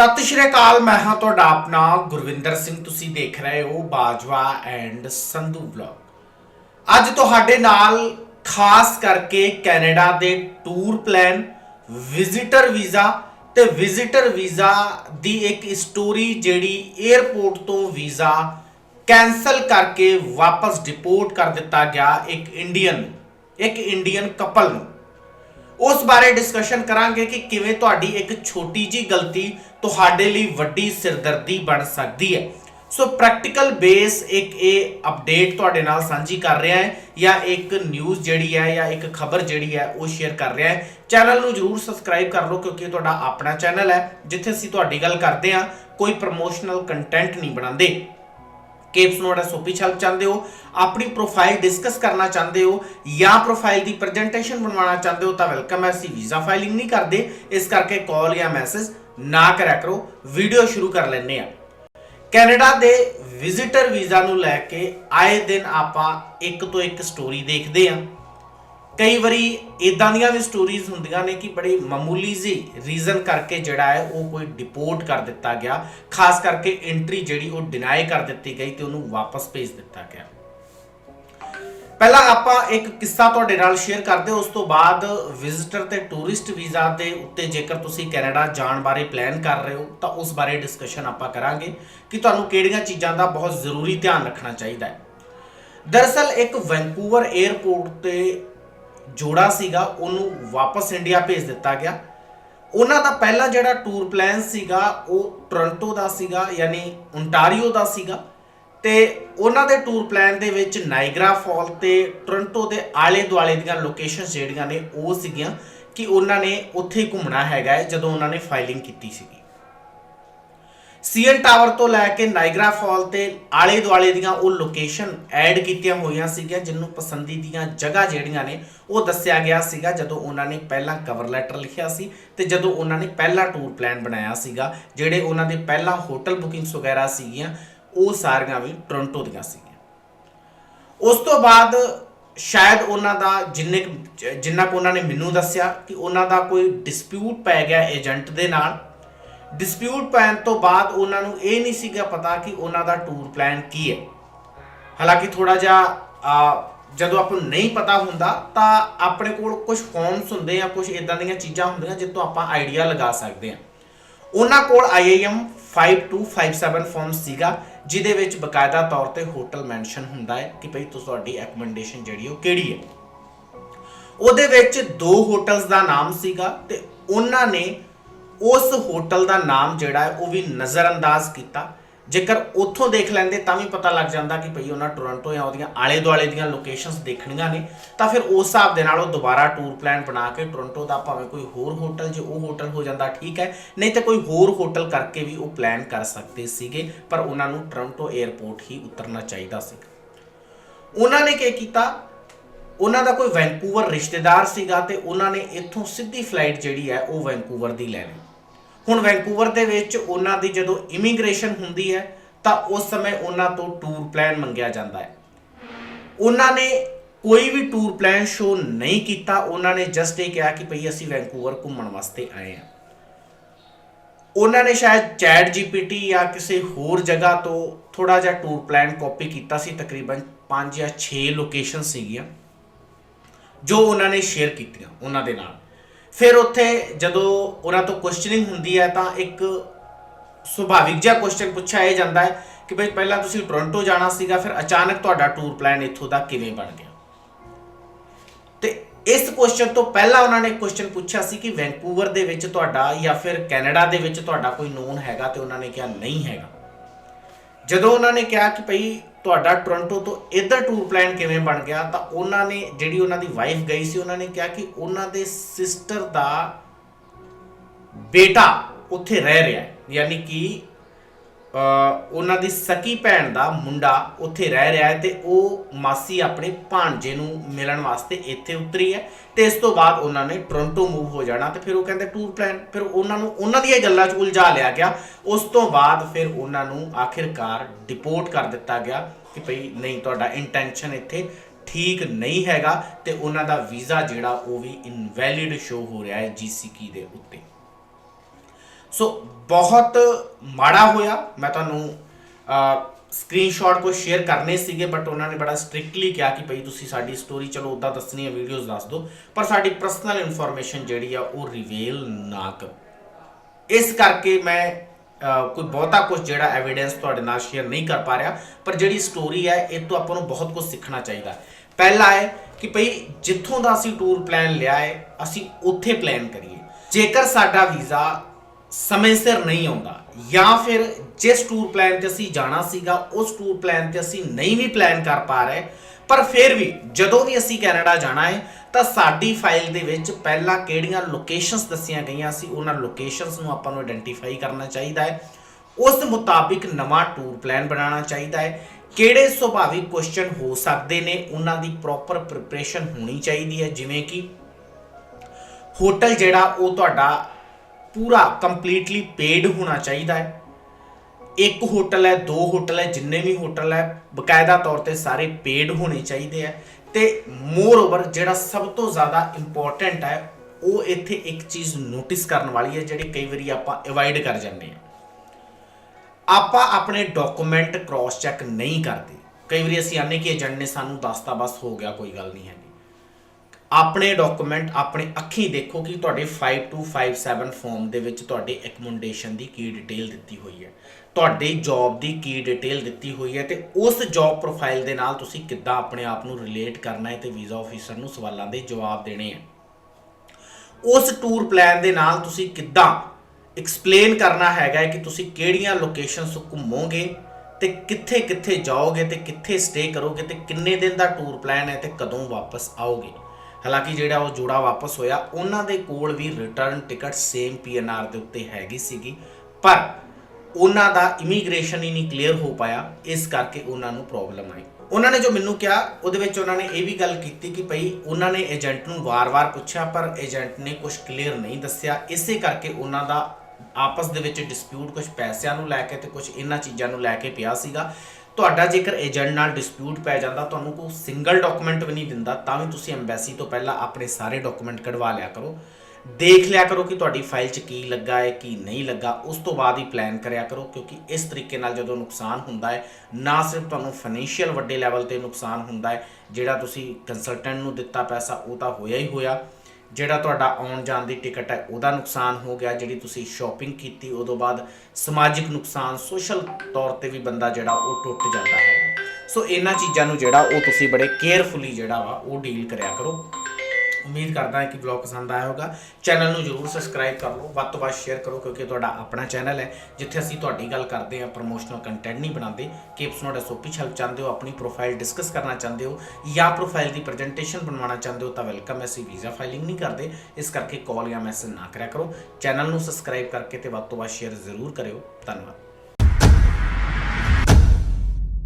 ਸਤਿ ਸ਼੍ਰੀ ਅਕਾਲ, ਮੈਂ ਹਾਂ ਤੁਹਾਡਾ ਆਪਣਾ ਗੁਰਵਿੰਦਰ ਸਿੰਘ। ਤੁਸੀਂ ਦੇਖ ਰਹੇ ਹੋ ਬਾਜਵਾ ਐਂਡ ਸੰਧੂ ਵਲੌਗ। ਅੱਜ ਤੁਹਾਡੇ ਨਾਲ ਖਾਸ ਕਰਕੇ ਕੈਨੇਡਾ ਦੇ ਟੂਰ ਪਲਾਨ ਵਿਜ਼ਿਟਰ ਵੀਜ਼ਾ ਤੇ ਵਿਜ਼ਿਟਰ ਵੀਜ਼ਾ ਦੀ ਇੱਕ ਸਟੋਰੀ ਜਿਹੜੀ 에ਅਰਪੋਰਟ ਤੋਂ ਵੀਜ਼ਾ ਕੈਨਸਲ ਕਰਕੇ ਵਾਪਸ ਡਿਪੋਰਟ ਕਰ ਦਿੱਤਾ ਗਿਆ ਇੱਕ ਇੰਡੀਅਨ ਇੱਕ ਇੰਡੀਅਨ ਕਪਲ ਨੂੰ। ਉਸ ਬਾਰੇ ਡਿਸਕਸ਼ਨ ਕਰਾਂਗੇ ਕਿ ਕਿਵੇਂ ਤੁਹਾਡੀ ਇੱਕ ਛੋਟੀ ਜੀ ਗਲਤੀ ਤੁਹਾਡੇ ਲਈ ਵੱਡੀ ਸਿਰਦਰਦੀ ਬਣ ਸਕਦੀ ਹੈ। ਸੋ ਪ੍ਰੈਕਟੀਕਲ ਬੇਸ ਇੱਕ ਇਹ ਅਪਡੇਟ ਤੁਹਾਡੇ ਨਾਲ ਸਾਂਝੀ ਕਰ ਰਿਹਾ ਹੈ ਜਾਂ ਇੱਕ ਨਿਊਜ਼ ਜਿਹੜੀ ਹੈ ਜਾਂ ਇੱਕ ਖਬਰ ਜਿਹੜੀ ਹੈ ਉਹ ਸ਼ੇਅਰ ਕਰ ਰਿਹਾ ਹੈ। ਚੈਨਲ ਨੂੰ ਜਰੂਰ ਸਬਸਕ੍ਰਾਈਬ ਕਰ ਲਓ ਕਿਉਂਕਿ ਇਹ ਤੁਹਾਡਾ ਆਪਣਾ ਚੈਨਲ ਹੈ, ਜਿੱਥੇ ਅਸੀਂ ਤੁਹਾਡੀ ਗੱਲ ਕਰਦੇ ਹਾਂ, ਕੋਈ ਪ੍ਰਮੋਸ਼ਨਲ ਕੰਟੈਂਟ ਨਹੀਂ ਬਣਾਉਂਦੇ। ਕੇਪਸ ਨੂੰ ਐਸਓਪੀ ਛਲਕ ਚਾਹੁੰਦੇ ਹੋ, ਆਪਣੀ ਪ੍ਰੋਫਾਈਲ ਡਿਸਕਸ ਕਰਨਾ ਚਾਹੁੰਦੇ ਹੋ ਜਾਂ ਪ੍ਰੋਫਾਈਲ ਦੀ ਪ੍ਰੈਜੈਂਟੇਸ਼ਨ ਬਣਵਾਉਣਾ ਚਾਹੁੰਦੇ ਹੋ ਤਾਂ ਵੈਲਕਮ ਹੈ, ਅਸੀਂ ਵੀਜ਼ਾ ਫਾਈਲਿੰਗ ਨਹੀਂ ਕਰਦੇ, ਇਸ ਕਰਕੇ ਕਾਲ ਜਾਂ ਮੈਸੇਜ ਨਾ ਕਰਿਆ ਕਰੋ ਵੀਡੀਓ ਸ਼ੁਰੂ ਕਰ ਲੈਂਦੇ ਆ ਕੈਨੇਡਾ ਦੇ ਵਿਜ਼ਿਟਰ ਵੀਜ਼ਾ ਨੂੰ ਲੈ ਕੇ ਆਏ ਦਿਨ ਆਪਾਂ ਇੱਕ ਤੋਂ ਇੱਕ ਸਟੋਰੀ ਦੇਖਦੇ ਆ ਕਈ ਵਾਰੀ ਇਦਾਂ ਦੀਆਂ ਵੀ ਸਟੋਰੀਜ਼ ਹੁੰਦੀਆਂ ਨੇ ਕਿ ਬੜੀ ਮਾਮੂਲੀ ਜੀ ਰੀਜ਼ਨ ਕਰਕੇ ਜਿਹੜਾ ਹੈ ਉਹ ਕੋਈ ਡਿਪੋਰਟ ਕਰ ਦਿੱਤਾ ਗਿਆ, ਖਾਸ ਕਰਕੇ ਐਂਟਰੀ ਜਿਹੜੀ ਉਹ ਡਿਨਾਈ ਕਰ ਦਿੱਤੀ ਗਈ ਤੇ ਉਹਨੂੰ ਵਾਪਸ ਭੇਜ ਦਿੱਤਾ ਗਿਆ। ਪਹਿਲਾਂ ਆਪਾਂ ਇੱਕ ਕਿੱਸਾ ਤੁਹਾਡੇ ਨਾਲ ਸ਼ੇਅਰ ਕਰਦੇ ਉਸ ਤੋਂ ਬਾਅਦ ਵਿਜ਼ਿਟਰ ਤੇ ਟੂਰਿਸਟ ਵੀਜ਼ਾ ਦੇ ਉੱਤੇ ਜੇਕਰ ਤੁਸੀਂ ਕੈਨੇਡਾ ਜਾਣ ਬਾਰੇ ਪਲਾਨ ਕਰ ਰਹੇ ਹੋ, ਤਾਂ ਉਸ ਬਾਰੇ ਡਿਸਕਸ਼ਨ ਆਪਾਂ ਕਰਾਂਗੇ ਕਿ ਤੁਹਾਨੂੰ ਕਿਹੜੀਆਂ ਚੀਜ਼ਾਂ ਦਾ ਬਹੁਤ ਜ਼ਰੂਰੀ ਧਿਆਨ ਰੱਖਣਾ ਚਾਹੀਦਾ ਹੈ। ਦਰਅਸਲ ਇੱਕ ਵੈਂਕੂਵਰ 에ਅਰਪੋਰਟ ਤੇ ਜੋੜਾ ਸੀਗਾ, ਉਹਨੂੰ ਵਾਪਸ ਇੰਡੀਆ ਭੇਜ ਦਿੱਤਾ ਗਿਆ। ਉਹਨਾਂ ਦਾ ਪਹਿਲਾ ਜਿਹੜਾ ਟੂਰ ਪਲਾਨ ਸੀਗਾ, ਉਹ ਟੋਰਾਂਟੋ ਦਾ ਸੀਗਾ, ਯਾਨੀ ਓਨਟਾਰੀਓ ਦਾ ਸੀਗਾ। ਤੇ ਉਹਨਾਂ ਦੇ ਟੂਰ ਪਲਾਨ ਦੇ ਵਿੱਚ ਨਾਇਗਰਾ ਫਾਲ ਤੇ ਟੋਰਾਂਟੋ ਦੇ ਆਲੇ ਦੁਆਲੇ ਦੀਆਂ ਲੋਕੇਸ਼ਨਸ ਜਿਹੜੀਆਂ ਨੇ, ਉਹ ਸੀਗੀਆਂ ਕਿ ਉਹਨਾਂ ਨੇ ਉੱਥੇ ਘੁੰਮਣਾ ਹੈਗਾ ਹੈ, ਜਦੋਂ ਉਹਨਾਂ ਨੇ ਫਾਈਲਿੰਗ ਕੀਤੀ ਸੀਗੀ। ਸੀਐਨ ਟਾਵਰ ਤੋਂ ਲੈ ਕੇ ਨਾਇਗਰਾ ਫਾਲ ਤੇ ਆਲੇ ਦੁਆਲੇ ਦੀਆਂ ਉਹ ਲੋਕੇਸ਼ਨ ਐਡ ਕੀਤੀਆਂ ਹੋਈਆਂ ਸੀਗੀਆਂ ਜਿਹਨੂੰ ਪਸੰਦੀ ਦੀਆਂ ਜਗ੍ਹਾ ਜਿਹੜੀਆਂ ਨੇ, ਉਹ ਦੱਸਿਆ ਗਿਆ ਸੀਗਾ ਜਦੋਂ ਉਹਨਾਂ ਨੇ ਪਹਿਲਾਂ ਕਵਰ ਲੈਟਰ ਲਿਖਿਆ ਸੀ ਤੇ ਜਦੋਂ ਉਹਨਾਂ ਨੇ ਪਹਿਲਾ ਟੂਰ ਪਲਾਨ ਬਣਾਇਆ ਸੀਗਾ, ਜਿਹੜੇ ਉਹਨਾਂ ਦੇ ਪਹਿਲਾਂ ਹੋਟਲ ਬੁਕਿੰਗਸ ਵਗੈਰਾ ਸੀਗੀਆਂ, ਉਹ ਸਾਰੀਆਂ ਵੀ ਟੋਰਾਂਟੋ ਦੀਆਂ ਸੀਗੀਆਂ। ਉਸ ਤੋਂ ਬਾਅਦ ਸ਼ਾਇਦ ਉਹਨਾਂ ਦਾ ਜਿੰਨੇ ਕੁ- ਜਿੰਨਾ ਕੁ ਉਹਨਾਂ ਨੇ ਮੈਨੂੰ ਦੱਸਿਆ ਕਿ ਉਹਨਾਂ ਦਾ ਕੋਈ ਡਿਸਪਿਊਟ ਪੈ ਗਿਆ ਏਜੰਟ ਦੇ ਨਾਲ ਡਿਸਪਿਊਟ ਪੈਣ ਤੋਂ ਬਾਅਦ ਉਹਨਾਂ ਨੂੰ ਇਹ ਨਹੀਂ ਸੀਗਾ ਪਤਾ ਕਿ ਉਹਨਾਂ ਦਾ ਟੂਰ ਪਲਾਨ ਕੀ ਹੈ। ਹਾਲਾਂਕਿ ਥੋੜਾ ਜਿਹਾ ਜਦੋਂ ਆਪਾਂ ਨੂੰ ਨਹੀਂ ਪਤਾ ਹੁੰਦਾ, ਤਾਂ ਆਪਣੇ ਕੋਲ ਕੁਝ ਫਾਰਮਸ ਹੁੰਦੇ ਆ ਕੁਝ ਇਦਾਂ ਦੀਆਂ ਚੀਜ਼ਾਂ ਹੁੰਦੀਆਂ ਜਿਸ ਆਪਾਂ ਆਈਡੀਆ ਲਗਾ ਸਕਦੇ ਆ। ਉਹਨਾਂ ਕੋਲ IIM 5257 ਫਾਰਮ ਸੀਗਾ, ਜਿਹਦੇ ਵਿੱਚ ਬਕਾਇਦਾ ਤੌਰ ਤੇ ਹੋਟਲ ਮੈਂਸ਼ਨ ਹੁੰਦਾ ਹੈ ਕਿ ਭਈ ਤੁਹਾਡੀ ਐਕਮੈਂਡੇਸ਼ਨ ਜਿਹੜੀ ਉਹ ਕਿਹੜੀ ਹੈ। ਉਹਦੇ ਵਿੱਚ ਦੋ ਹੋਟਲਸ ਦਾ ਨਾਮ ਸੀਗਾ ਤੇ ਉਹਨਾਂ ਨੇ ਉਸ ਹੋਟਲ ਦਾ ਨਾਮ ਜਿਹੜਾ ਹੈ, ਉਹ ਵੀ ਨਜ਼ਰਅੰਦਾਜ਼ ਕੀਤਾ। ਜੇਕਰ ਉੱਥੋਂ ਦੇਖ ਲੈਂਦੇ ਤਾਂ ਵੀ ਪਤਾ ਲੱਗ ਜਾਂਦਾ ਕਿ ਭਈ ਉਹਨਾਂ ਟੋਰਾਂਟੋ ਜਾਂ ਉਹਦੀਆਂ ਆਲੇ ਦੁਆਲੇ ਦੀਆਂ ਲੋਕੇਸ਼ਨਸ ਦੇਖਣੀਆਂ ਨੇ। ਤਾਂ ਫਿਰ ਉਸ ਹਿਸਾਬ ਦੇ ਨਾਲ ਉਹ ਦੁਬਾਰਾ ਟੂਰ ਪਲਾਨ ਬਣਾ ਕੇ ਟੋਰਾਂਟੋ ਦਾ ਭਾਵੇਂ ਕੋਈ ਹੋਰ ਹੋਟਲ, ਜੇ ਉਹ ਹੋਟਲ ਹੋ ਜਾਂਦਾ, ਠੀਕ ਹੈ। ਨਹੀਂ ਤਾਂ ਕੋਈ ਹੋਰ ਹੋਟਲ ਕਰਕੇ ਵੀ ਉਹ ਪਲਾਨ ਕਰ ਸਕਦੇ ਸੀਗੇ, ਪਰ ਉਹਨਾਂ ਨੂੰ ਟੋਰਾਂਟੋ 에ਅਰਪੋਰਟ ਹੀ ਉਤਰਨਾ ਚਾਹੀਦਾ ਸੀ। ਉਹਨਾਂ ਨੇ ਕੀ ਕੀਤਾ? ਉਹਨਾਂ ਦਾ ਕੋਈ ਵੈਂਕੂਵਰ ਰਿਸ਼ਤੇਦਾਰ ਸੀਗਾ ਤੇ ਉਹਨਾਂ ਨੇ ਇੱਥੋਂ ਸਿੱਧੀ ਫਲਾਈਟ ਜਿਹੜੀ ਹੈ, ਉਹ ਵੈਂਕੂਵਰ ਦੀ ਲੈ ਲਈ। ਹੁਣ ਵੈਂਕੂਵਰ ਦੇ ਵਿੱਚ ਉਹਨਾਂ ਦੀ ਜਦੋਂ ਇਮੀਗ੍ਰੇਸ਼ਨ ਹੁੰਦੀ ਹੈ, ਤਾਂ ਉਸ ਸਮੇਂ ਉਹਨਾਂ ਤੋਂ ਟੂਰ ਪਲਾਨ ਮੰਗਿਆ ਜਾਂਦਾ ਹੈ। ਉਹਨਾਂ ਨੇ ਕੋਈ ਵੀ ਟੂਰ ਪਲਾਨ ਸ਼ੋ ਨਹੀਂ ਕੀਤਾ, ਉਹਨਾਂ ਨੇ ਜਸਟ ਇਹ ਕਿਹਾ ਕਿ ਭਈ ਅਸੀਂ ਵੈਂਕੂਵਰ ਘੁੰਮਣ ਵਾਸਤੇ ਆਏ ਹਾਂ। ਉਹਨਾਂ ਨੇ ਸ਼ਾਇਦ ਚੈਟ ਜੀਪੀਟੀ ਜਾਂ ਕਿਸੇ ਹੋਰ ਜਗ੍ਹਾ ਤੋਂ ਥੋੜਾ ਜਿਹਾ ਟੂਰ ਪਲਾਨ ਕਾਪੀ ਕੀਤਾ ਸੀ, ਤਕਰੀਬਨ 5 ਜਾਂ 6 ਲੋਕੇਸ਼ਨ ਸੀਗੀਆਂ, ਜੋ ਉਹਨਾਂ ਨੇ ਸ਼ੇਅਰ ਕੀਤੀਆਂ ਉਹਨਾਂ ਦੇ ਨਾਲ। ਫਿਰ ਉੱਥੇ ਜਦੋਂ ਉਹਨਾਂ ਤੋਂ ਕੁਐਸਚਨਿੰਗ ਹੁੰਦੀ ਹੈ ਤਾਂ ਇੱਕ ਸੁਭਾਵਿਕ ਜਿਹਾ ਕੁਐਸਚਨ ਪੁੱਛਿਆ ਇਹ ਜਾਂਦਾ ਹੈ ਕਿ ਭਈ ਪਹਿਲਾਂ ਤੁਸੀਂ ਟੋਰਾਂਟੋ ਜਾਣਾ ਸੀਗਾ, ਫਿਰ ਅਚਾਨਕ ਤੁਹਾਡਾ ਟੂਰ ਪਲਾਨ ਇੱਥੋਂ ਦਾ ਕਿਵੇਂ ਬਣ ਗਿਆ? ਤੇ ਇਸ ਕੁਐਸਚਨ ਤੋਂ ਪਹਿਲਾਂ ਉਹਨਾਂ ਨੇ ਕੁਐਸਚਨ ਪੁੱਛਿਆ ਸੀ ਕਿ ਵੈਂਕੂਵਰ ਦੇ ਵਿੱਚ ਤੁਹਾਡਾ ਜਾਂ ਫਿਰ ਕੈਨੇਡਾ ਦੇ ਵਿੱਚ ਤੁਹਾਡਾ ਕੋਈ ਨੋਨ ਹੈਗਾ ਤੇ ਉਹਨਾਂ ਨੇ ਕਿਹਾ ਨਹੀਂ ਹੈਗਾ। ਜਦੋਂ ਉਹਨਾਂ ਨੇ ਕਿਹਾ ਕਿ ਭਈ ਤੁਹਾਡਾ ਟੋਰਾਂਟੋ ਤੋਂ ਇੱਧਰ ਟੂਰ ਪਲਾਨ ਕਿਵੇਂ ਬਣ ਗਿਆ? ਤਾਂ ਉਹਨਾਂ ਨੇ ਜਿਹੜੀ ਉਹਨਾਂ ਦੀ ਵਾਈਫ ਗਈ ਸੀ, ਉਹਨਾਂ ਨੇ ਕਿਹਾ ਕਿ ਉਹਨਾਂ ਦੇ ਸਿਸਟਰ ਦਾ ਬੇਟਾ ਉੱਥੇ ਰਹਿ ਰਿਹਾ ਹੈ। ਯਾਨੀ ਕਿ ਉਹਨਾਂ ਦੀ ਸਕੀ ਭੈਣ ਦਾ ਮੁੰਡਾ ਉੱਥੇ ਰਹਿ ਰਿਹਾ ਹੈ ਤੇ ਉਹ ਮਾਸੀ ਆਪਣੇ ਭਾਣਜੇ ਨੂੰ ਮਿਲਣ ਵਾਸਤੇ ਇੱਥੇ ਉਤਰੀ ਹੈ ਤੇ ਇਸ ਤੋਂ ਬਾਅਦ ਉਹਨਾਂ ਨੇ ਟੋਰਾਂਟੋ ਮੂਵ ਹੋ ਜਾਣਾ ਤੇ ਫਿਰ ਉਹ ਕਹਿੰਦੇ ਟੂਰ ਪਲਾਨ, ਫਿਰ ਉਹਨਾਂ ਨੂੰ ਉਹਨਾਂ ਦੀਆਂ ਗੱਲਾਂ 'ਚ ਉਲਝਾ ਲਿਆ ਗਿਆ। ਉਸ ਤੋਂ ਬਾਅਦ ਫਿਰ ਉਹਨਾਂ ਨੂੰ ਆਖਿਰਕਾਰ ਡਿਪੋਰਟ ਕਰ ਦਿੱਤਾ ਗਿਆ ਕਿ ਭਈ ਨਹੀਂ, ਤੁਹਾਡਾ ਇੰਟੈਂਸ਼ਨ ਇੱਥੇ ਠੀਕ ਨਹੀਂ ਹੈਗਾ ਤੇ ਉਹਨਾਂ ਦਾ ਵੀਜ਼ਾ ਜਿਹੜਾ ਉਹ ਵੀ ਇਨਵੈਲਿਡ ਸ਼ੋ ਹੋ ਰਿਹਾ ਹੈ ਜੀਸੀਕੀ ਦੇ ਉੱਤੇ। ਸੋ ਬਹੁਤ ਮਾੜਾ ਹੋਇਆ। ਮੈਂ ਤੁਹਾਨੂੰ ਸਕਰੀਨਸ਼ਾਟ ਕੋਈ ਸ਼ੇਅਰ ਕਰਨੇ ਸੀਗੇ ਬਟ ਉਹਨਾਂ ਨੇ ਬੜਾ ਸਟ੍ਰਿਕਟਲੀ ਕਿਹਾ ਕਿ ਭਈ ਤੁਸੀਂ ਸਾਡੀ ਸਟੋਰੀ ਚਲੋ ਉਦਾਂ ਦੱਸਣੀ ਹੈ ਵੀਡੀਓਜ਼ ਦੱਸ ਦਿਓ, ਪਰ ਸਾਡੀ ਪਰਸਨਲ ਇਨਫੋਰਮੇਸ਼ਨ ਜਿਹੜੀ ਆ, ਉਹ ਰਿਵੀਲ ਨਾ ਕਰੋ। ਇਸ ਕਰਕੇ ਮੈਂ ਕੋਈ ਬਹੁਤਾ ਕੁਝ ਜਿਹੜਾ ਐਵੀਡੈਂਸ ਤੁਹਾਡੇ ਨਾਲ ਸ਼ੇਅਰ ਨਹੀਂ ਕਰ ਪਾ ਰਿਹਾ, ਪਰ ਜਿਹੜੀ ਸਟੋਰੀ ਹੈ ਇਹ ਤੋਂ ਆਪਾਂ ਨੂੰ ਬਹੁਤ ਕੁਝ ਸਿੱਖਣਾ ਚਾਹੀਦਾ। ਪਹਿਲਾ ਹੈ ਕਿ ਭਈ ਜਿੱਥੋਂ ਦਾ ਅਸੀਂ ਟੂਰ ਪਲਾਨ ਲਿਆ ਹੈ, ਅਸੀਂ ਉੱਥੇ ਪਲਾਨ ਕਰੀਏ। ਜੇਕਰ ਸਾਡਾ ਵੀਜ਼ਾ ਸਮੇਂ ਸਿਰ ਨਹੀਂ ਆਉਂਦਾ। ਜਾਂ ਫਿਰ ਜਿਸ ਟੂਰ ਪਲਾਨ ਤੇ ਅਸੀਂ ਜਾਣਾ ਸੀਗਾ, ਉਸ ਟੂਰ ਪਲਾਨ ਤੇ ਅਸੀਂ ਨਹੀਂ ਵੀ ਪਲਾਨ ਕਰ ਪਾ ਰਹੇ। ਪਰ ਫਿਰ ਵੀ ਜਦੋਂ ਵੀ ਅਸੀਂ ਕੈਨੇਡਾ ਜਾਣਾ ਹੈ, ਤਾਂ ਸਾਡੀ ਫਾਈਲ ਦੇ ਵਿੱਚ ਪਹਿਲਾਂ ਕਿਹੜੀਆਂ ਲੋਕੇਸ਼ਨਸ ਦੱਸੀਆਂ ਗਈਆਂ ਸੀ, ਉਹਨਾਂ ਲੋਕੇਸ਼ਨਸ ਨੂੰ ਆਪਾਂ ਨੂੰ ਆਇਡੈਂਟੀਫਾਈ ਕਰਨਾ ਚਾਹੀਦਾ ਹੈ। ਉਸ ਮੁਤਾਬਿਕ ਨਵਾਂ ਟੂਰ ਪਲਾਨ ਬਣਾਉਣਾ ਚਾਹੀਦਾ ਹੈ। ਕਿਹੜੇ ਸੁਭਾਵਿਕ ਕੁਐਸਚਨ ਹੋ ਸਕਦੇ ਨੇ, ਉਹਨਾਂ ਦੀ ਪ੍ਰੋਪਰ ਪ੍ਰਿਪਰੇਸ਼ਨ ਹੋਣੀ ਚਾਹੀਦੀ ਹੈ। ਜਿਵੇਂ ਕਿ ਹੋਟਲ ਜਿਹੜਾ ਉਹ ਤੁਹਾਡਾ ਪੂਰਾ ਕੰਪਲੀਟਲੀ ਪੇਡ ਹੋਣਾ ਚਾਹੀਦਾ ਹੈ। ਇੱਕ ਹੋਟਲ ਹੈ, ਦੋ ਹੋਟਲ ਹੈ, ਜਿੰਨੇ ਵੀ ਹੋਟਲ ਹੈ, ਬਕਾਇਦਾ ਤੌਰ ਤੇ ਸਾਰੇ ਪੇਡ ਹੋਣੇ ਚਾਹੀਦੇ ਆ ਤੇ ਮੋਰ ਓਵਰ ਜਿਹੜਾ ਸਭ ਤੋਂ ਜ਼ਿਆਦਾ ਇੰਪੋਰਟੈਂਟ ਹੈ, ਉਹ ਇੱਥੇ ਇੱਕ ਚੀਜ਼ ਨੋਟਿਸ ਕਰਨ ਵਾਲੀ ਹੈ, ਜਿਹੜੀ ਕਈ ਵਾਰੀ ਆਪਾਂ ਅਵੋਇਡ ਕਰ ਜਾਂਦੇ ਆ ਆਪਾਂ ਆਪਣੇ ਡਾਕੂਮੈਂਟ ਕ੍ਰਾਸ ਚੈੱਕ ਨਹੀਂ ਕਰਦੇ। ਕਈ ਵਾਰੀ ਅਸੀਂ ਆਨੇ ਕਿ ਏਜੰਟ ਨੇ ਸਾਨੂੰ ਦੱਸਤਾ, ਬਸ ਹੋ ਗਿਆ, ਕੋਈ ਗੱਲ ਨਹੀਂ ਹੈ। ਆਪਣੇ ਡਾਕੂਮੈਂਟ ਆਪਣੇ ਅੱਖੀਂ ਦੇਖੋ ਕਿ ਤੁਹਾਡੇ 5257 ਫਾਰਮ ਦੇ ਵਿੱਚ ਤੁਹਾਡੇ ਐਕਮੋਡੇਸ਼ਨ ਦੀ ਕੀ ਡਿਟੇਲ ਦਿੱਤੀ ਹੋਈ ਹੈ। ਤੁਹਾਡੀ ਜੌਬ ਦੀ ਕੀ ਡਿਟੇਲ ਦਿੱਤੀ ਹੋਈ ਹੈ ਤੇ ਉਸ ਜੌਬ ਪ੍ਰੋਫਾਈਲ ਦੇ ਨਾਲ ਤੁਸੀਂ ਕਿੱਦਾਂ ਆਪਣੇ ਆਪ ਨੂੰ ਰਿਲੇਟ ਕਰਨਾ ਹੈ ਤੇ ਵੀਜ਼ਾ ਆਫੀਸਰ ਨੂੰ ਸਵਾਲਾਂ ਦੇ ਜਵਾਬ ਦੇਣੇ ਹੈ। ਉਸ ਟੂਰ ਪਲਾਨ ਦੇ ਨਾਲ ਤੁਸੀਂ ਕਿੱਦਾਂ ਐਕਸਪਲੇਨ ਕਰਨਾ ਹੈਗਾ ਹੈ ਕਿ ਤੁਸੀਂ ਕਿਹੜੀਆਂ ਲੋਕੇਸ਼ਨਸ ਘੁੰਮੋਗੇ ਤੇ ਕਿੱਥੇ ਕਿੱਥੇ ਜਾਓਗੇ ਤੇ ਕਿੱਥੇ ਸਟੇ ਕਰੋਗੇ ਤੇ ਕਿੰਨੇ ਦਿਨ ਦਾ ਟੂਰ ਪਲਾਨ ਹੈ ਤੇ ਕਦੋਂ ਵਾਪਸ ਆਓਗੇ। ਹਾਲਾਂਕਿ ਜਿਹੜਾ ਉਹ ਜੋੜਾ ਵਾਪਸ ਹੋਇਆ, ਉਹਨਾਂ ਦੇ ਕੋਲ ਵੀ ਰਿਟਰਨ ਟਿਕਟ ਸੇਮ ਪੀਐਨਆਰ ਦੇ ਉੱਤੇ ਹੈਗੀ ਸੀਗੀ, ਪਰ ਉਹਨਾਂ ਦਾ ਇਮੀਗ੍ਰੇਸ਼ਨ ਹੀ ਨਹੀਂ ਕਲੀਅਰ ਹੋ ਪਾਇਆ, ਇਸ ਕਰਕੇ ਉਹਨਾਂ ਨੂੰ ਪ੍ਰੋਬਲਮ ਆਈ। ਉਹਨਾਂ ਨੇ ਜੋ ਮੈਨੂੰ ਕਿਹਾ, ਉਹਦੇ ਵਿੱਚ ਉਹਨਾਂ ਨੇ ਇਹ ਵੀ ਗੱਲ ਕੀਤੀ ਕਿ ਭਈ ਉਹਨਾਂ ਨੇ ਏਜੰਟ ਨੂੰ ਵਾਰ-ਵਾਰ ਪੁੱਛਿਆ, ਪਰ ਏਜੰਟ ਨੇ ਕੁਝ ਕਲੀਅਰ ਨਹੀਂ ਦੱਸਿਆ। ਇਸੇ ਕਰਕੇ ਉਹਨਾਂ ਦਾ ਆਪਸ ਦੇ ਵਿੱਚ ਡਿਸਪਿਊਟ ਕੁਝ ਪੈਸਿਆਂ ਨੂੰ ਲੈ ਕੇ ਤੇ ਕੁਝ ਇਹਨਾਂ ਚੀਜ਼ਾਂ ਨੂੰ ਲੈ ਕੇ ਪਿਆ ਸੀਗਾ। ਤੁਹਾਡਾ ਜੇਕਰ ਏਜੰਟ ਨਾਲ ਡਿਸਪਿਊਟ ਪੈ ਜਾਂਦਾ, ਤੁਹਾਨੂੰ ਕੋਈ ਸਿੰਗਲ ਡਾਕੂਮੈਂਟ ਵੀ ਨਹੀਂ ਦਿੰਦਾ, ਤਾਂ ਵੀ ਤੁਸੀਂ ਐਮਬੈਸੀ ਤੋਂ ਪਹਿਲਾਂ ਆਪਣੇ ਸਾਰੇ ਡਾਕੂਮੈਂਟ ਕਢਵਾ ਲਿਆ ਕਰੋ। ਦੇਖ ਲਿਆ ਕਰੋ ਕਿ ਤੁਹਾਡੀ ਫਾਈਲ 'ਚ ਕੀ ਲੱਗਾ ਹੈ, ਕੀ ਨਹੀਂ ਲੱਗਾ, ਉਸ ਤੋਂ ਬਾਅਦ ਹੀ ਪਲਾਨ ਕਰਿਆ ਕਰੋ, ਕਿਉਂਕਿ ਇਸ ਤਰੀਕੇ ਨਾਲ ਜਦੋਂ ਨੁਕਸਾਨ ਹੁੰਦਾ ਹੈ, ਨਾ ਸਿਰਫ ਤੁਹਾਨੂੰ ਫਾਈਨੈਂਸ਼ੀਅਲ ਵੱਡੇ ਲੈਵਲ ਤੇ ਨੁਕਸਾਨ ਹੁੰਦਾ ਹੈ, ਜਿਹੜਾ ਤੁਸੀਂ ਕੰਸਲਟੈਂਟ ਨੂੰ ਦਿੱਤਾ ਪੈਸਾ, ਉਹ ਤਾਂ ਹੋਇਆ ਹੀ ਹੋਇਆ। ਜਿਹੜਾ ਤੁਹਾਡਾ ਆਉਣ ਜਾਣ ਦੀ ਟਿਕਟ ਹੈ, ਉਹਦਾ ਨੁਕਸਾਨ ਹੋ ਗਿਆ। ਜਿਹੜੀ ਤੁਸੀਂ ਸ਼ਾਪਿੰਗ ਕੀਤੀ, ਉਦੋਂ ਬਾਅਦ ਸਮਾਜਿਕ ਨੁਕਸਾਨ ਸੋਸ਼ਲ ਤੌਰ ਤੇ ਵੀ ਬੰਦਾ ਜਿਹੜਾ, ਉਹ ਟੁੱਟ ਜਾਂਦਾ ਹੈ। ਸੋ ਇਹਨਾਂ ਚੀਜ਼ਾਂ ਨੂੰ ਜਿਹੜਾ, ਉਹ ਤੁਸੀਂ ਬੜੇ ਕੇਅਰਫੁਲੀ ਜਿਹੜਾ ਵਾ, ਉਹ ਡੀਲ ਕਰਿਆ ਕਰੋ। ਉਮੀਦ ਕਰਦਾ ਹਾਂ ਕਿ ਵਲੌਗ ਪਸੰਦ ਆਇਆ ਹੋਗਾ ਚੈਨਲ ਨੂੰ ਜਰੂਰ ਸਬਸਕ੍ਰਾਈਬ ਕਰ ਲਓ, ਵੱਧ ਤੋਂ ਵੱਧ ਸ਼ੇਅਰ ਕਰੋ, ਕਿਉਂਕਿ ਤੁਹਾਡਾ ਆਪਣਾ ਚੈਨਲ ਹੈ, ਜਿੱਥੇ ਅਸੀਂ ਤੁਹਾਡੀ ਗੱਲ ਕਰਦੇ ਹਾਂ ਪ੍ਰੋਮੋਸ਼ਨਲ ਕੰਟੈਂਟ ਨਹੀਂ ਬਣਾਉਂਦੇ। ਕਿਪਸ ਨੋਟ ਐਸਓਪੀ ਹੈਲਪ ਚਾਹੁੰਦੇ ਹੋ, ਆਪਣੀ ਪ੍ਰੋਫਾਈਲ ਡਿਸਕਸ ਕਰਨਾ ਚਾਹੁੰਦੇ ਹੋ, ਜਾਂ ਪ੍ਰੋਫਾਈਲ ਦੀ ਪ੍ਰੈਜੈਂਟੇਸ਼ਨ ਬਣਵਾਉਣਾ ਚਾਹੁੰਦੇ ਹੋ, ਤਾਂ ਵੈਲਕਮ ਅਸੀਂ ਵੀਜ਼ਾ ਫਾਈਲਿੰਗ ਨਹੀਂ ਕਰਦੇ। ਇਸ ਕਰਕੇ ਕਾਲ ਜਾਂ ਮੈਸੇਜ ਨਾ ਕਰਿਆ ਕਰੋ। ਚੈਨਲ ਨੂੰ ਸਬਸਕ੍ਰਾਈਬ ਕਰਕੇ ਤੇ ਵੱਧ ਤੋਂ ਵੱਧ ਸ਼ੇਅਰ ਜ਼ਰੂਰ ਕਰਿਓ। ਧੰਨਵਾਦ।